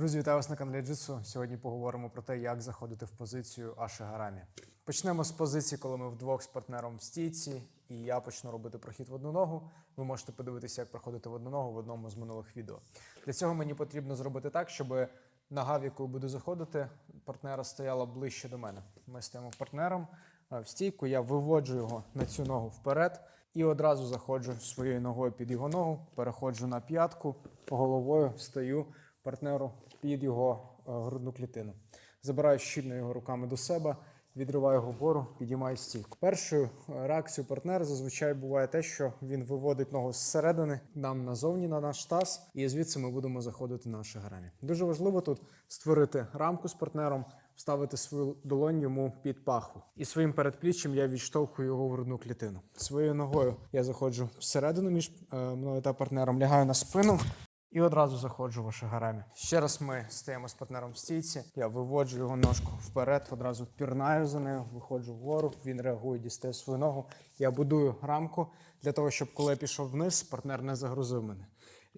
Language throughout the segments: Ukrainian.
Друзі, вітаю вас на каналі Джитсу. Сьогодні поговоримо про те, як заходити в позицію Аші Гарамі. Почнемо з позиції, коли ми вдвох з партнером в стійці, і я почну робити прохід в одну ногу. Ви можете подивитися, як проходити в одну ногу в одному з минулих відео. Для цього мені потрібно зробити так, щоб нога, в яку буду заходити, партнера стояла ближче до мене. Ми стоїмо партнером е, в стійку, я виводжу його на цю ногу вперед і одразу заходжу своєю ногою під його ногу, переходжу на п'ятку, головою стою партнеру під його е, грудну клітину. Забираю щільно його руками до себе, відриваю його вгору, підіймаю стійку. Першою е, реакцією партнера зазвичай буває те, що він виводить ногу зсередини нам назовні на наш таз, і звідси ми будемо заходити на наші грамі. Дуже важливо тут створити рамку з партнером, вставити свою долонь йому під пахву. І своїм передпліччям я відштовхую його в грудну клітину. Своєю ногою я заходжу всередину між е, мною та партнером, лягаю на спину. І одразу заходжу в ашагарамі. Ще раз ми стаємо з партнером в стійці. Я виводжу його ножку вперед, одразу пірнаю за нею, виходжу вгору. Він реагує, дістає свою ногу. Я будую рамку для того, щоб коли я пішов вниз, партнер не загрузив мене.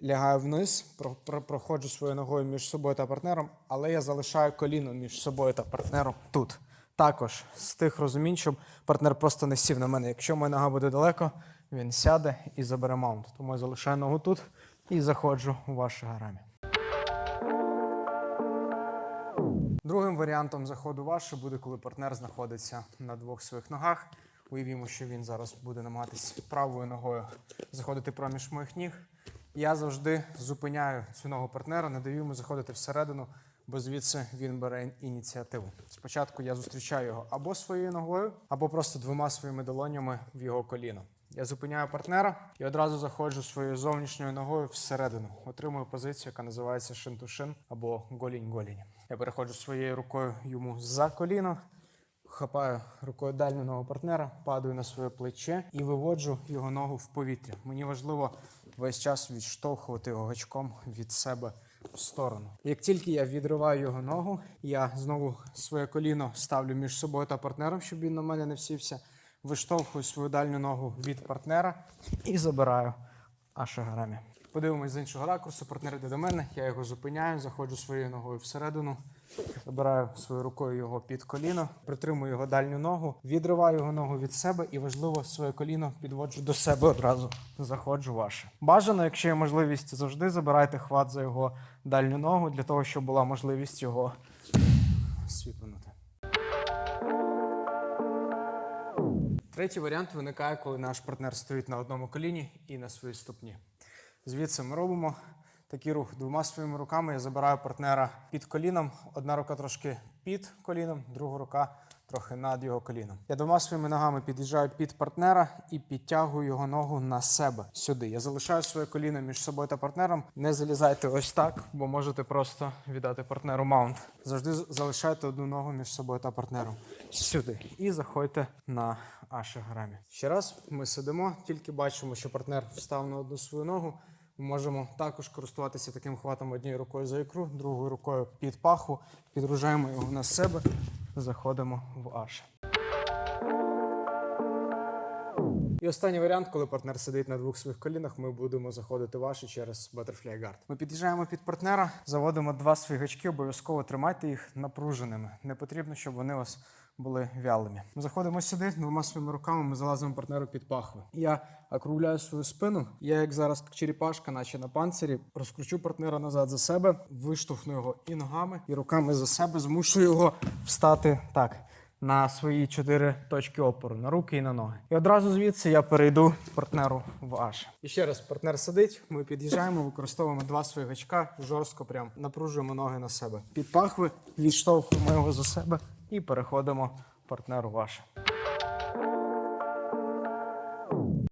Лягаю вниз, про- про- проходжу своєю ногою між собою та партнером, але я залишаю коліно між собою та партнером тут. Також з тих розумінь, щоб партнер просто не сів на мене. Якщо моя нога буде далеко, він сяде і забере маунт. Тому я залишаю ногу тут і заходжу у ваші гарамі. Другим варіантом заходу ваше буде, коли партнер знаходиться на двох своїх ногах. Уявімо, що він зараз буде намагатись правою ногою заходити проміж моїх ніг. Я завжди зупиняю цю ногу партнера, не даю йому заходити всередину, бо звідси він бере ініціативу. Спочатку я зустрічаю його або своєю ногою, або просто двома своїми долонями в його коліно. Я зупиняю партнера і одразу заходжу своєю зовнішньою ногою всередину. Отримую позицію, яка називається шин-ту-шин або голінь-голінь. Я переходжу своєю рукою йому за коліно, хапаю рукою дальню ногу партнера, падаю на своє плече і виводжу його ногу в повітря. Мені важливо весь час відштовхувати його гачком від себе в сторону. Як тільки я відриваю його ногу, я знову своє коліно ставлю між собою та партнером, щоб він на мене не всівся. Виштовхую свою дальню ногу від партнера і забираю ашагарамі. Подивимось з іншого ракурсу. Партнер йде до мене, я його зупиняю, заходжу своєю ногою всередину, забираю своєю рукою його під коліно, притримую його дальню ногу, відриваю його ногу від себе і важливо своє коліно підводжу до себе одразу. Заходжу ваше. Бажано, якщо є можливість, завжди забирайте хват за його дальню ногу для того, щоб була можливість його свіпнути. Третій варіант виникає, коли наш партнер стоїть на одному коліні і на своїй ступні. Звідси ми робимо такий рух двома своїми руками. Я забираю партнера під коліном. Одна рука трошки під коліном, друга рука трохи над його коліном. Я двома своїми ногами під'їжджаю під партнера і підтягую його ногу на себе сюди. Я залишаю своє коліно між собою та партнером. Не залізайте ось так, бо можете просто віддати партнеру маунт. Завжди залишайте одну ногу між собою та партнером сюди. І заходьте на ашаграмі. Ще раз ми сидимо, тільки бачимо, що партнер встав на одну свою ногу. Можемо також користуватися таким хватом однією рукою за ікру, другою рукою під паху, підружаємо його на себе, заходимо в аш. І останній варіант, коли партнер сидить на двох своїх колінах, ми будемо заходити в аші через Butterfly Guard. Ми під'їжджаємо під партнера, заводимо два свої гачки, обов'язково тримайте їх напруженими. Не потрібно, щоб вони вас були вялими. Ми заходимо сюди двома своїми руками, ми залазимо партнеру під пахви. Я округляю свою спину. Я, як зараз черепашка, наче на панцирі, розкручу партнера назад за себе, виштовхну його і ногами, і руками за себе змушую його встати так. На свої чотири точки опору на руки і на ноги. І одразу звідси я перейду партнеру в аж. І ще раз партнер сидить. Ми під'їжджаємо, використовуємо два свої гачка, жорстко прям напружуємо ноги на себе. Під пахви відштовхуємо його за себе і переходимо партнеру в аш.